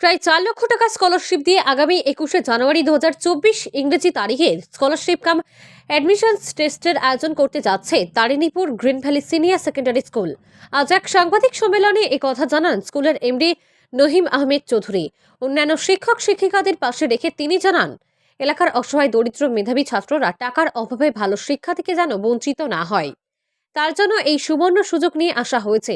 প্রায় চার লক্ষ টাকা স্কলারশিপ দিয়ে আগামী একুশে জানুয়ারি দু হাজার চব্বিশ ইংরেজি তারিখে স্কলারশিপ কাম অ্যাডমিশনস টেস্টের আয়োজন করতে যাচ্ছে Tarinipur green valley senior secondary school. আজ এক সাংবাদিক সম্মেলনে কথা জানান স্কুলের এমডি নহিম আহমেদ চৌধুরী। অন্যান্য শিক্ষক শিক্ষিকাদের পাশে রেখে তিনি জানান, এলাকার অসহায় দরিদ্র মেধাবী ছাত্ররা টাকার অভাবে ভালো শিক্ষা থেকে যেন বঞ্চিত না হয়। তার জন্য এই সুবর্ণ সুযোগ নিয়ে আসা হয়েছে।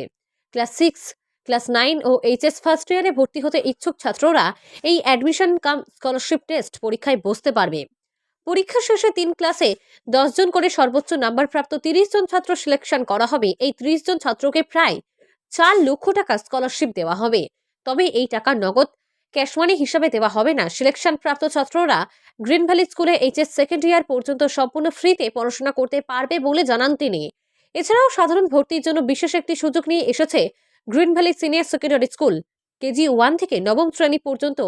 ক্লাস সিক্স ক্লাস নাইন ও এইচএস ফার্স্ট ইয়ারে ভর্তি হতে ইচ্ছুক ছাত্ররা এই অ্যাডমিশন কাম স্কলারশিপ টেস্ট পরীক্ষায় বসতে পারবে। পরীক্ষা শেষে তিন ক্লাসে দশ জন করে সর্বোচ্চ নাম্বার প্রাপ্ত তিরিশ জন ছাত্র সিলেকশন করা হবে। এই ত্রিশ জন ছাত্রকে প্রায় চার লক্ষ টাকা স্কলারশিপ দেওয়া হবে। তবে এই টাকা নগদ ক্যাশমানি হিসাবে দেওয়া হবে না। সিলেকশন প্রাপ্ত ছাত্ররা গ্রিন ভ্যালি স্কুলে এইচএস সেকেন্ড ইয়ার পর্যন্ত সম্পূর্ণ ফ্রিতে পড়াশোনা করতে পারবে বলে জানান তিনি। এছাড়াও সাধারণ ভর্তির জন্য বিশেষ একটি সুযোগ নিয়ে এসেছে green valley senior secondary school, KG one থেকে নবম শ্রেণি পর্যন্ত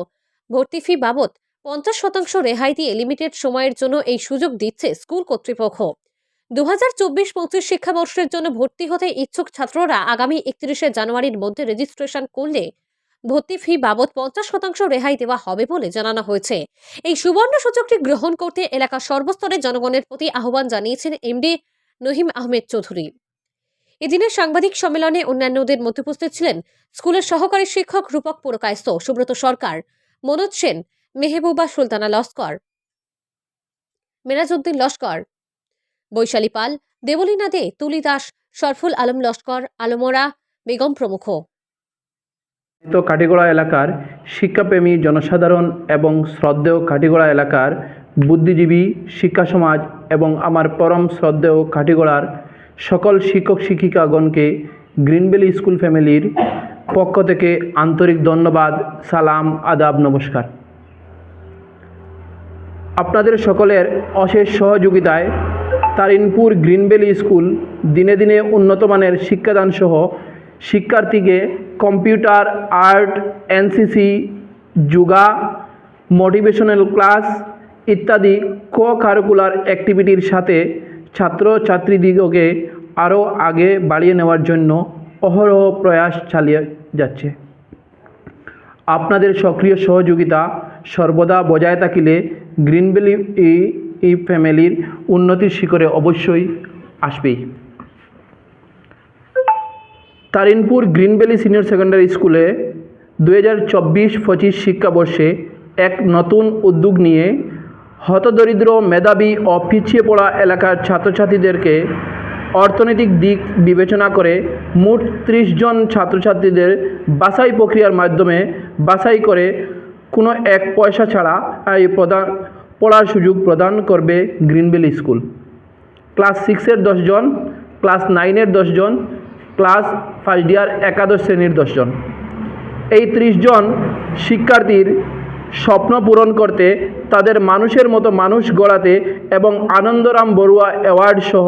ভর্তি ফি বাবদ পঞ্চাশ শতাংশ রেহাই দিয়ে লিমিটেড সময়ের জন্য এই সুযোগ দিচ্ছে স্কুল কর্তৃপক্ষ। দু হাজার চব্বিশ পঁচিশ শিক্ষাবর্ষের জন্য ভর্তি হতে ইচ্ছুক ছাত্ররা আগামী একত্রিশে জানুয়ারির মধ্যে রেজিস্ট্রেশন করলে ভর্তি ফি বাবদ পঞ্চাশ শতাংশ রেহাই দেওয়া হবে বলে জানানো হয়েছে। এই সুবর্ণ সুযোগটি গ্রহণ করতে এলাকার সর্বস্তরের জনগণের প্রতি আহ্বান জানিয়েছেন এমডি নহিম আহমেদ চৌধুরী। এদিনের সাংবাদিক সম্মেলনে অন্যান্যদের মধ্যে উপস্থিত ছিলেন স্কুলের সহকারী শিক্ষক রূপক পুরকায়স্থ, সুব্রত সরকার, মনোজ সেন, মেহবুবা সুলতানা লস্কর, মেরাজউদ্দিন লস্কর, বৈশালী পাল, দেবলীনা দে, তুলি দাস সরফুল আলম লস্কর আলমোরা বেগম প্রমুখ। তো কাটিগড়া এলাকার শিক্ষাপ্রেমী জনসাধারণ এবং শ্রদ্ধেয় কাটিগড়া এলাকার বুদ্ধিজীবী শিক্ষা সমাজ এবং আমার পরম শ্রদ্ধেয় কাটিগড়ার সকল শিক্ষক শিক্ষিকাগণকে গ্রিনভ্যালি স্কুল ফ্যামিলির পক্ষ থেকে আন্তরিক ধন্যবাদ, সালাম, আদাব, নমস্কার। আপনাদের সকলের অশেষ সহযোগিতায় তারিনপুর গ্রিনভ্যালি স্কুল দিনে দিনে উন্নতমানের শিক্ষাদান সহ শিক্ষার্থীকে computer, art, NCC, yoga, motivational class ইত্যাদি কো কারিকুলার অ্যাক্টিভিটির সাথে ছাত্র ছাত্রীদিগকে আরও আগে বাড়িয়ে নেওয়ার জন্য অহরহ প্রয়াস চালিয়ে যাচ্ছে। আপনাদের সক্রিয় সহযোগিতা সর্বদা বজায় থাকিলে গ্রিনভ্যালি এই ফ্যামিলির উন্নতির শিখরে অবশ্যই আসবেই। তারিনপুর গ্রিনভ্যালি সিনিয়র সেকেন্ডারি স্কুলে দু হাজার চব্বিশ পঁচিশ শিক্ষাবর্ষে এক নতুন উদ্যোগ নিয়ে হতদরিদ্র মেধাবী ও পিছিয়ে পড়া এলাকার ছাত্রছাত্রীদেরকে অর্থনৈতিক দিক বিবেচনা করে মোট ত্রিশ জন ছাত্রছাত্রীদের বাছাই প্রক্রিয়ার মাধ্যমে বাছাই করে কোনো এক পয়সা ছাড়া এই প্রদান, পড়ার সুযোগ প্রদান করবে গ্রিনবেল স্কুল। ক্লাস সিক্সের দশজন ক্লাস নাইনের দশজন ক্লাস ফার্স্ট ইয়ার একাদশ শ্রেণির দশজন এই ত্রিশ জন শিক্ষার্থীর স্বপ্ন পূরণ করতে, তাদের মানুষের মতো মানুষ গড়াতে এবং আনন্দরাম বড়ুয়া অ্যাওয়ার্ড সহ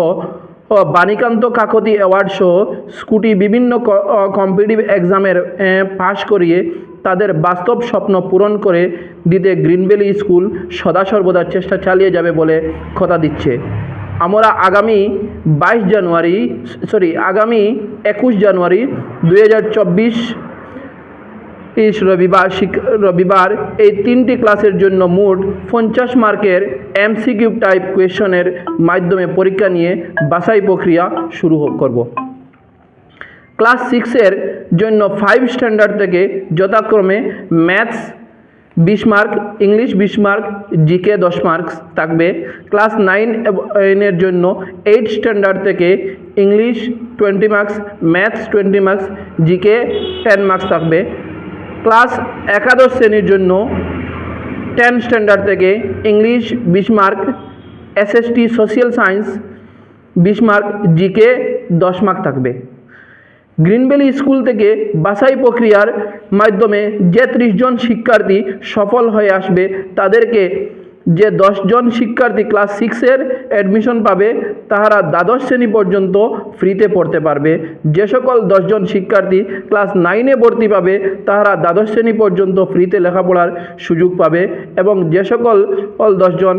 বাণীকান্ত কাকতি অ্যাওয়ার্ড সহ স্কুটি বিভিন্ন কম্পিটিভ এক্সামের পাশ করিয়ে তাদের বাস্তব স্বপ্ন পূরণ করে দিতে গ্রিনভ্যালি স্কুল সদা সর্বদা চেষ্টা চালিয়ে যাবে বলে কথা দিচ্ছে। আমরা আগামী বাইশ জানুয়ারি, সরি, আগামী একুশ জানুয়ারি দু হাজার চব্বিশ ইস রবিবার রবিবার এই তিনটি ক্লাসের জন্য মোট পঞ্চাশ মার্কের এমসিকিউ টাইপ কোয়েশনের মাধ্যমে পরীক্ষা নিয়ে বাছাই প্রক্রিয়া শুরু করব। ক্লাস সিক্সের জন্য ফাইভ স্ট্যান্ডার্ড থেকে যথাক্রমে ম্যাথস বিশ মার্ক, ইংলিশ বিশ মার্ক, জিকে দশ মার্কস থাকবে। ক্লাস নাইন এর জন্য এইট স্ট্যান্ডার্ড থেকে English twenty marks, maths twenty marks, GK ten marks থাকবে। ক্লাস একাদশ শ্রেণির জন্য টেন স্ট্যান্ডার্ড থেকে ইংলিশ বিশ মার্ক এসএসটি সোশিয়াল সায়েন্স বিশ মার্ক জিকে দশ মার্ক থাকবে। গ্রিনবেলি স্কুল থেকে বাছাই প্রক্রিয়ার মাধ্যমে যে ত্রিশ জন শিক্ষার্থী সফল হয়ে আসবে, তাদেরকে যে দশজন শিক্ষার্থী ক্লাস সিক্সের অ্যাডমিশন পাবে, তাহারা দ্বাদশ শ্রেণি পর্যন্ত ফ্রিতে পড়তে পারবে। যে সকল দশজন শিক্ষার্থী ক্লাস নাইনে ভর্তি পাবে, তাহারা দ্বাদশ শ্রেণি পর্যন্ত ফ্রিতে লেখাপড়ার সুযোগ পাবে এবং যে সকল জন দশজন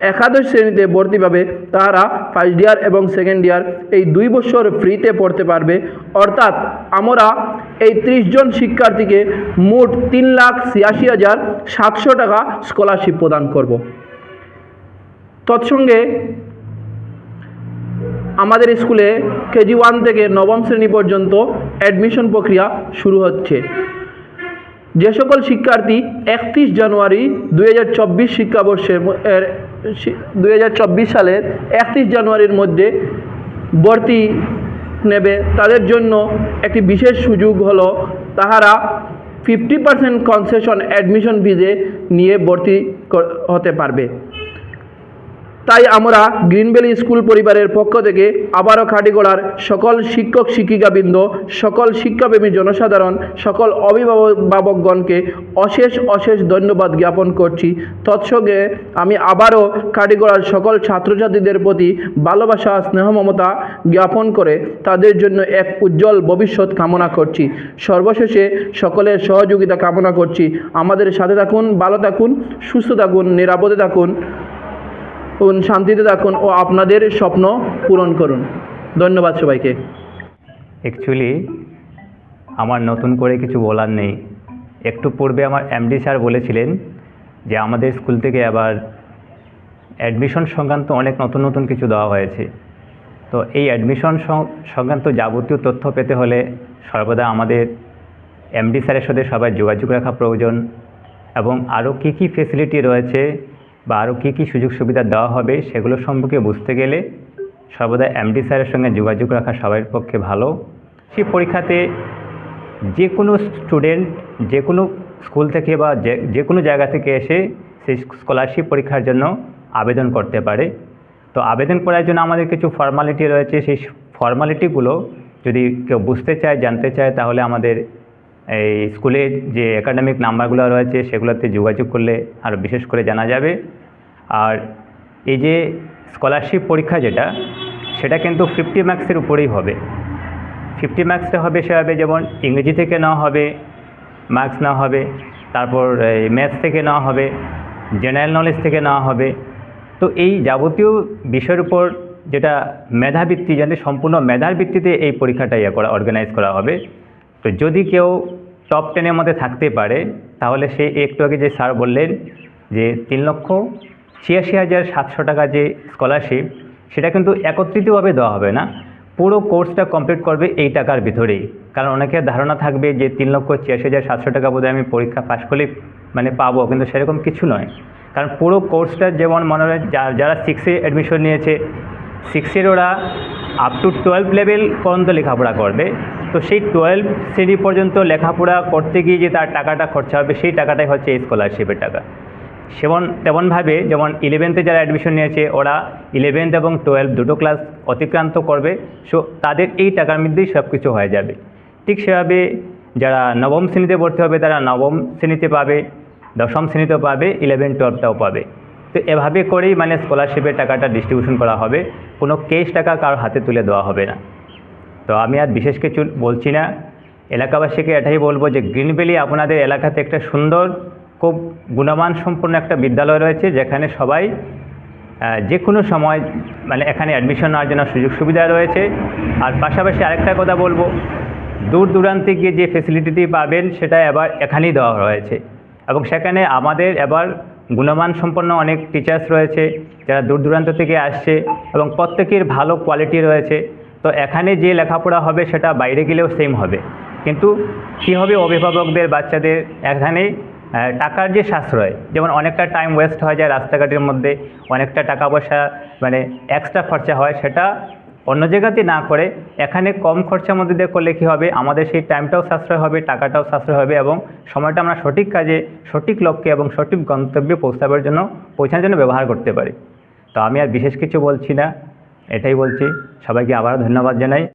একাদশ শ্রেণীতে ভর্তি পাবে তারা ফার্স্ট ইয়ার এবং সেকেন্ড ইয়ার এই দুই বছর ফ্রিতে পড়তে পারবে। অর্থাৎ আমরা এই ত্রিশ জন শিক্ষার্থীকে মোট তিন লাখ ছিয়াশি হাজার সাতশো টাকা স্কলারশিপ প্রদান করব। তৎসঙ্গে আমাদের স্কুলে কেজি ওয়ান থেকে নবম শ্রেণি পর্যন্ত অ্যাডমিশন প্রক্রিয়া শুরু হচ্ছে। যে সকল শিক্ষার্থী একত্রিশ জানুয়ারি দুই হাজার চব্বিশ শিক্ষাবর্ষের চব্বিশ সালের একত্রিশ জানুয়ারির মধ্যে ভর্তি নেবে। তাদের জন্য একটি বিশেষ সুযোগ হলো তাহারা ফিফটি পার্সেন্ট কনসেশন অ্যাডমিশন ফিজে নিয়ে ভর্তি হতে পারবে। তাই আমরা গ্রিনবেলি স্কুল পরিবারের পক্ষ থেকে আবারও খাটিগোড়ার সকল শিক্ষক শিক্ষিকাবৃন্দ, সকল শিক্ষাপ্রেমী জনসাধারণ, সকল অভিভাবকগণকে অশেষ অশেষ ধন্যবাদ জ্ঞাপন করছি। তৎসঙ্গে আমি আবারও খাটিগোড়ার সকল ছাত্রছাত্রীদের প্রতি ভালোবাসা, স্নেহ, মমতা জ্ঞাপন করে তাদের জন্য এক উজ্জ্বল ভবিষ্যৎ কামনা করছি। সর্বশেষে সকলের সহযোগিতা কামনা করছি। আমাদের সাথে থাকুন, ভালো থাকুন, সুস্থ থাকুন, নিরাপদে থাকুন। শান্তিতে থাকুন ও আপনাদের স্বপ্ন পূরণ করুন। ধন্যবাদ সবাইকে। অ্যাকচুয়ালি আমার নতুন করে কিছু বলার নেই। একটু পূর্বে আমার এমডি স্যার বলেছিলেন যে আমাদের স্কুল থেকে আবার অ্যাডমিশন সংক্রান্ত অনেক নতুন নতুন কিছু দেওয়া হয়েছে। তো এই অ্যাডমিশন সংক্রান্ত যাবতীয় তথ্য পেতে হলে সর্বদা আমাদের এমডি স্যারের সাথে সবাই যোগাযোগ রাখা প্রয়োজন এবং আরও কী কী ফেসিলিটি রয়েছে বা আরও কী কী সুযোগ সুবিধা দেওয়া হবে সেগুলো সম্পর্কে বুঝতে গেলে সর্বদা এমডি স্যারের সঙ্গে যোগাযোগ রাখা সবার পক্ষে ভালো। সেই পরীক্ষাতে যে কোনো স্টুডেন্ট, যে কোনো স্কুল থেকে বা যে কোনো জায়গা থেকে এসে সেই স্কলারশিপ পরীক্ষার জন্য আবেদন করতে পারে। তো আবেদন করার জন্য আমাদের কিছু ফর্মালিটি রয়েছে। সেই ফর্মালিটিগুলো যদি কেউ বুঝতে চায়, জানতে চায়, তাহলে আমাদের এই স্কুলের যে একাডেমিক নাম্বারগুলো রয়েছে সেগুলোতে যোগাযোগ করলে আরও বিশেষ করে জানা যাবে। আর এই যে স্কলারশিপ পরীক্ষা যেটা, সেটা কিন্তু ফিফটি মার্কসের উপরেই হবে। ফিফটি মার্কসটা হবে সেভাবে যেমন ইংরেজি থেকে নেওয়া হবে মার্কস নেওয়া হবে, তারপর এই ম্যাথস থেকে নেওয়া হবে জেনারেল নলেজ থেকে নেওয়া হবে। তো এই যাবতীয় বিষয়ের উপর যেটা মেধাবৃত্তি যেন সম্পূর্ণ মেধার ভিত্তিতে এই পরীক্ষাটা ইয়ে করা অর্গানাইজ করা হবে। তো যদি কেউ টপ টেনের মধ্যে থাকতে পারে, তাহলে সে একটু আগে যে স্যার বললেন যে তিন লক্ষ ছিয়াশি হাজার সাতশো টাকা যে স্কলারশিপ সেটা কিন্তু একত্রিতভাবে দেওয়া হবে না। পুরো কোর্সটা কমপ্লিট করবে এই টাকার ভিতরেই। কারণ অনেকের ধারণা থাকবে যে তিন লক্ষ ছিয়াশি হাজার সাতশো টাকা বোধহয় আমি পরীক্ষা পাশ করলে মানে পাবো, কিন্তু সেরকম কিছু নয়। কারণ পুরো কোর্সটা যেমন মনে হয় যারা সিক্সে অ্যাডমিশন নিয়েছে সিক্সের ওরা আপ টু টুয়েলভ লেভেল পর্যন্ত লেখাপড়া করবে। তো সেই টুয়েলভ শ্রেণি পর্যন্ত লেখাপড়া করতে গিয়ে যে তার টাকাটা খরচা হবে, সেই টাকাটাই হচ্ছে স্কলারশিপের টাকা। সেমন, তেমনভাবে যেমন ইলেভেন্থে যারা অ্যাডমিশন নিয়েছে, ওরা ইলেভেন্থ এবং টুয়েলভ দুটো ক্লাস অতিক্রান্ত করবে। সো তাদের এই টাকার মধ্যেই সব কিছু হয়ে যাবে। ঠিক সেভাবে যারা নবম শ্রেণীতে ভর্তি হবে, তারা নবম শ্রেণীতে পাবে, দশম শ্রেণীতেও পাবে ইলেভেন টুয়েলভটাও পাবে। তো এভাবে করেই মানে স্কলারশিপের টাকাটা ডিস্ট্রিবিউশন করা হবে। কোনো কেশ টাকা কারোর হাতে তুলে দেওয়া হবে না। তো আমি আর বিশেষ কিছু বলছি না। এলাকাবাসীকে এটাই বলব যে গ্রিন ভ্যালি আপনাদের এলাকাতে একটা সুন্দর, খুব গুণমান সম্পন্ন একটা বিদ্যালয় রয়েছে, যেখানে সবাই যে কোনো সময় মানে এখানে অ্যাডমিশন নেওয়ার জন্য সুযোগ সুবিধা রয়েছে। আর পাশাপাশি আরেকটা কথা বলব, দূর দূরান্তে গিয়ে যে ফেসিলিটিটি পাবেন, সেটা এবার এখানেই দেওয়া হয়েছে। এবং সেখানে আমাদের এবার গুণমান সম্পন্ন অনেক টিচার্স রয়েছে, যারা দূর দূরান্ত থেকে আসছে এবং প্রত্যেকের ভালো কোয়ালিটি রয়েছে। তো এখানে যে লেখাপড়া হবে সেটা বাইরে গেলেও সেম হবে। কিন্তু কী হবে অভিভাবকদের, বাচ্চাদের? এখানে টাকার যে সাশ্রয়, যেমন অনেকটা টাইম ওয়েস্ট হয়ে যায় রাস্তাঘাটের মধ্যে, অনেকটা টাকা পয়সা মানে এক্সট্রা খরচা হয়, সেটা অন্য জায়গাতে না করে, এখানে কম খরচার মধ্যে দিয়ে করলে কী হবে, আমাদের সেই টাইমটাও সাশ্রয় হবে, টাকাটাও সাশ্রয় হবে এবং সময়টা আমরা সঠিক কাজে, সঠিক লক্ষ্যে এবং সঠিক গন্তব্যে পৌঁছাবার জন্য, পৌঁছানোর জন্য ব্যবহার করতে পারি। তো আমি আর বিশেষ কিছু বলছি না, এটাই বলছি। সবাইকে আবারও ধন্যবাদ জানাই।